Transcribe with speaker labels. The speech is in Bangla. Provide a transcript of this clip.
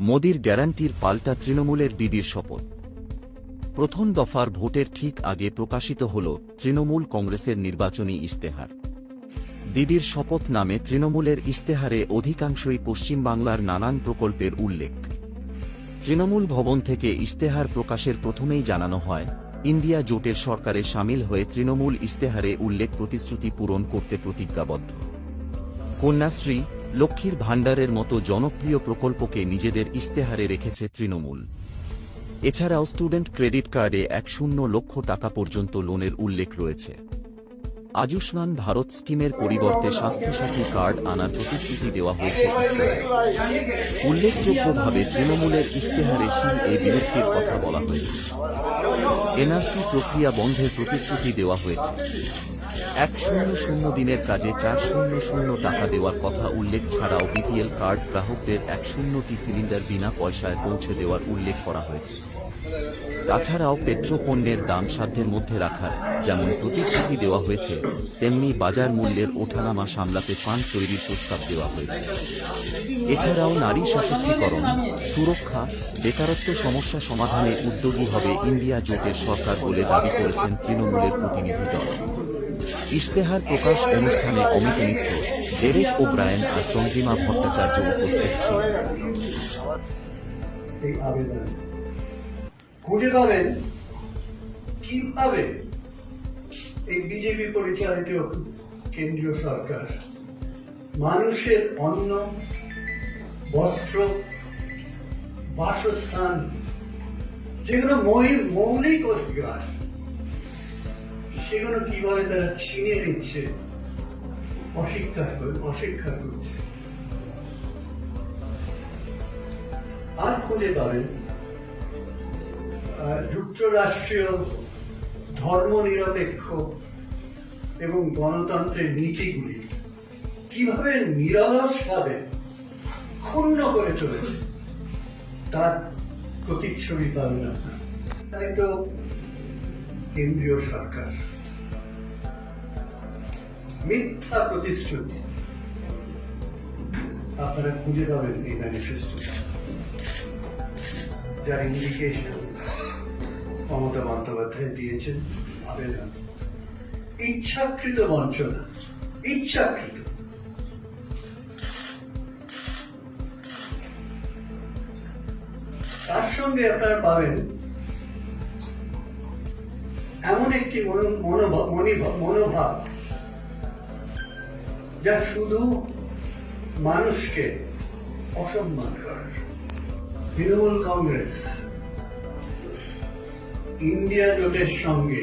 Speaker 1: মোদির গ্যারান্টির পাল্টা তৃণমূলের দিদির শপথ। প্রথম দফার ভোটের ঠিক আগে প্রকাশিত হল তৃণমূল কংগ্রেসের নির্বাচনী ইস্তেহার দিদির শপথ নামে তৃণমূলের ইস্তেহারে অধিকাংশই পশ্চিমবাংলার নানান প্রকল্পের উল্লেখ। তৃণমূল ভবন থেকে ইস্তেহার প্রকাশের প্রথমেই জানানো হয়, ইন্ডিয়া জোটের সরকারে সামিল হয়ে তৃণমূল ইস্তেহারে উল্লেখ প্রতিশ্রুতি পূরণ করতে প্রতিজ্ঞাবদ্ধ। কন্যাশ্রী লক্ষ্মীর ভাণ্ডারের মতো জনপ্রিয় প্রকল্পকে নিজেদের ইস্তেহারে রেখেছে তৃণমূল। এছাড়াও স্টুডেন্ট ক্রেডিট কার্ডে এক শূন্য লক্ষ টাকা পর্যন্ত লোনের উল্লেখ রয়েছে। আয়ুষ্মান ভারত স্কিমের পরিবর্তে স্বাস্থ্যসাথী কার্ড আনার প্রতিশ্রুতি দেওয়া হয়েছে উল্লেখযোগ্যভাবে তৃণমূলের ইস্তেহারে সিএ বিলুপ্তির কথা বলা হয়েছে। এনআরসি প্রক্রিয়া বন্ধের প্রতিশ্রুতি দেওয়া হয়েছে। এক শূন্য শূন্য দিনের কাজে চার শূন্য শূন্য টাকা দেওয়ার কথা উল্লেখ ছাড়াও বিপিএল কার্ড গ্রাহকদের এক শূন্যটি সিলিন্ডার বিনা পয়সায় পৌঁছে দেওয়ার উল্লেখ করা হয়েছে। তাছাড়াও পেট্রোপণ্যের দাম সাধ্যের মধ্যে রাখার যেমন প্রতিশ্রুতি দেওয়া হয়েছে, তেমনি বাজার মূল্যের ওঠানামা সামলাতে ফান্ড তৈরির প্রস্তাব দেওয়া হয়েছে। এছাড়াও নারী সশক্তিকরণ, সুরক্ষা, বেকারত্ব সমস্যা সমাধানে উদ্যোগী হবে ইন্ডিয়া জোটের সরকার বলে দাবি করেছেন তৃণমূলের প্রতিনিধি দল। ইশতেহার প্রকাশ অনুষ্ঠানে Amit Mitra, Derek O'Brien আর চন্দ্রিমা ভট্টাচার্য উপস্থিত
Speaker 2: এই খুঁজে পাবেন কীভাবে এই বিজেপি পরিচালিত কেন্দ্রীয় সরকার। মানুষের অন্ন, বস্ত্র, বাসস্থান, যেগুলো মৌলিক অধিকার সেগুলো কীভাবে তারা ছিনিয়ে নিচ্ছে। অশিক্ষা অশিক্ষা করছে। আর খুঁজে পাবেন। যুক্তরাষ্ট্রীয় ধর্মনিরপেক্ষ এবং গণতন্ত্রের নীতিগুলি কীভাবে নিরলসভাবে ক্ষুণ্ণ করে চলেছে, তার প্রতিচ্ছবি পাবেন আপনার। তাই তো কেন্দ্রীয় সরকার। মিথ্যা প্রতিশ্রুতি। আপনারা খুঁজে পাবেন এই ম্যানিফেস্টো যার ইন্ডিকেশন মমতা বন্দ্যোপাধ্যায় দিয়েছেন আবেদন। ইচ্ছাকৃত বঞ্চনা, ইচ্ছাকৃত। তার সঙ্গে আপনারা পাবেন এমন একটি মনো- মনিভাব- মনোভাব। যা শুধু মানুষকে অসম্মান করার। তৃণমূল কংগ্রেস ইন্ডিয়া জোটের সঙ্গে